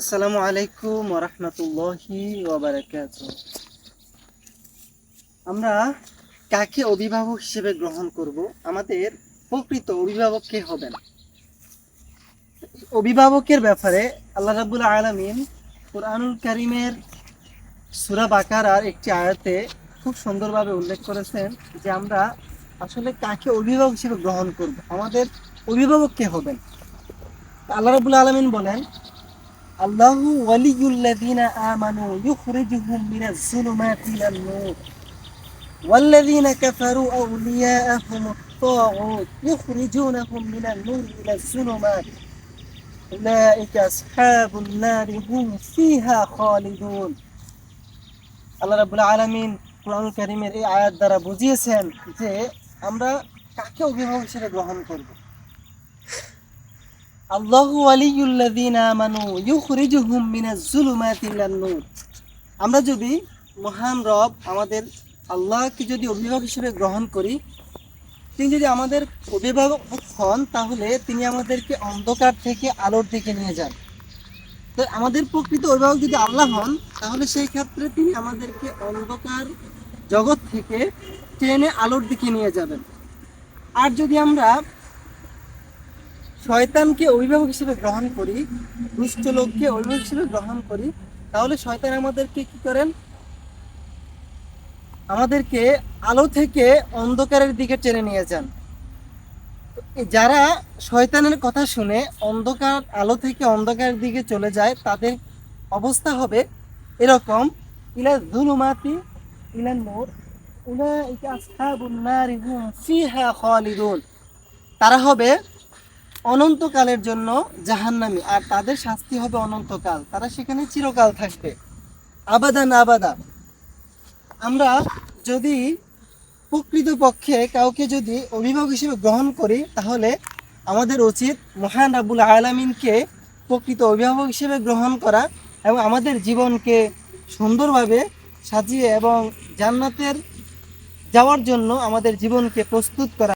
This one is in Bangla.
আসসালামু আলাইকুম রহমতুল্লাহি ওয়াবারাকাত আমরা কাকে অভিভাবক হিসেবে গ্রহণ করব? আমাদের প্রকৃত অভিভাবক কে হবেন? অভিভাবকের ব্যাপারে আল্লাহ রাবুল আলমিন কোরআনুল করিমের সুরা বাকারার একটি আয়াতে খুব সুন্দরভাবে উল্লেখ করেছেন যে আমরা আসলে কাকে অভিভাবক হিসেবে গ্রহণ করব? আমাদের অভিভাবক কে হবেন? আল্লাহ রাবুল আলমিন বলেন আল্লাহ ওয়ালিউল্লাযীনা আমানু ইউখরিজুহুম মিনাজ যুলুমাতি ইলান নূর والذين كفروا أولياءهم الطاغوت يخرجونهم من النور إلى الظلمات أولئك أصحاب النار هم فيها خالدون আল্লাহ রাব্বুল আলামিন কোরআন কারীমের এই আয়াত দ্বারা বুঝিয়েছেন যে আমরা কাকে অভিভাবক হিসেবে গ্রহণ করব আল্লাহু ওয়ালিউল্লাযীনা আমানু ইউখরিজুহুম মিনাজ যুলুমাতি ইলান আমরা যদি মহান রব আমাদের আল্লাহকে যদি অভিভাবক হিসেবে গ্রহণ করি, তিনি যদি আমাদের অভিভাবক হন, তাহলে তিনি আমাদেরকে অন্ধকার থেকে আলোর দিকে নিয়ে যান। তো আমাদের প্রকৃত অভিভাবক যদি আল্লাহ হন, তাহলে সেই ক্ষেত্রে তিনি আমাদেরকে অন্ধকার জগৎ থেকে টেনে আলোর দিকে নিয়ে যাবেন। আর যদি আমরা শয়তানকে অভিভাবক হিসেবে গ্রহণ করি, দুষ্ট লোককে অভিভাবক হিসেবে গ্রহণ করি, তাহলে শয়তান আমাদেরকে কি করেন? আমাদেরকে আলো থেকে অন্ধকারের দিকে টেনে নিয়ে যান। যারা শয়তানের কথা শুনে অন্ধকার, আলো থেকে অন্ধকারের দিকে চলে যায়, তাদের অবস্থা হবে এরকম। ইলা যুলুমাতি, ইলা নূর, উলাইকা আসহাবুন নারি হুম ফিহা খালিদুন। তারা হবে অনন্তকালের জন্য জাহান্নামী, আর তাদের শাস্তি হবে অনন্তকাল। তারা সেখানে চিরকাল থাকবে। আবাদা না আবাদা। আমরা যদি প্রকৃতপক্ষে কাউকে যদি অভিভাবক হিসেবে গ্রহণ করি, তাহলে আমাদের উচিত মহান রাবুল আলামিনকে প্রকৃত অভিভাবক হিসেবে গ্রহণ করা এবং আমাদের জীবনকে সুন্দরভাবে সাজিয়ে এবং জান্নাতের যাওয়ার জন্য আমাদের জীবনকে প্রস্তুত করা।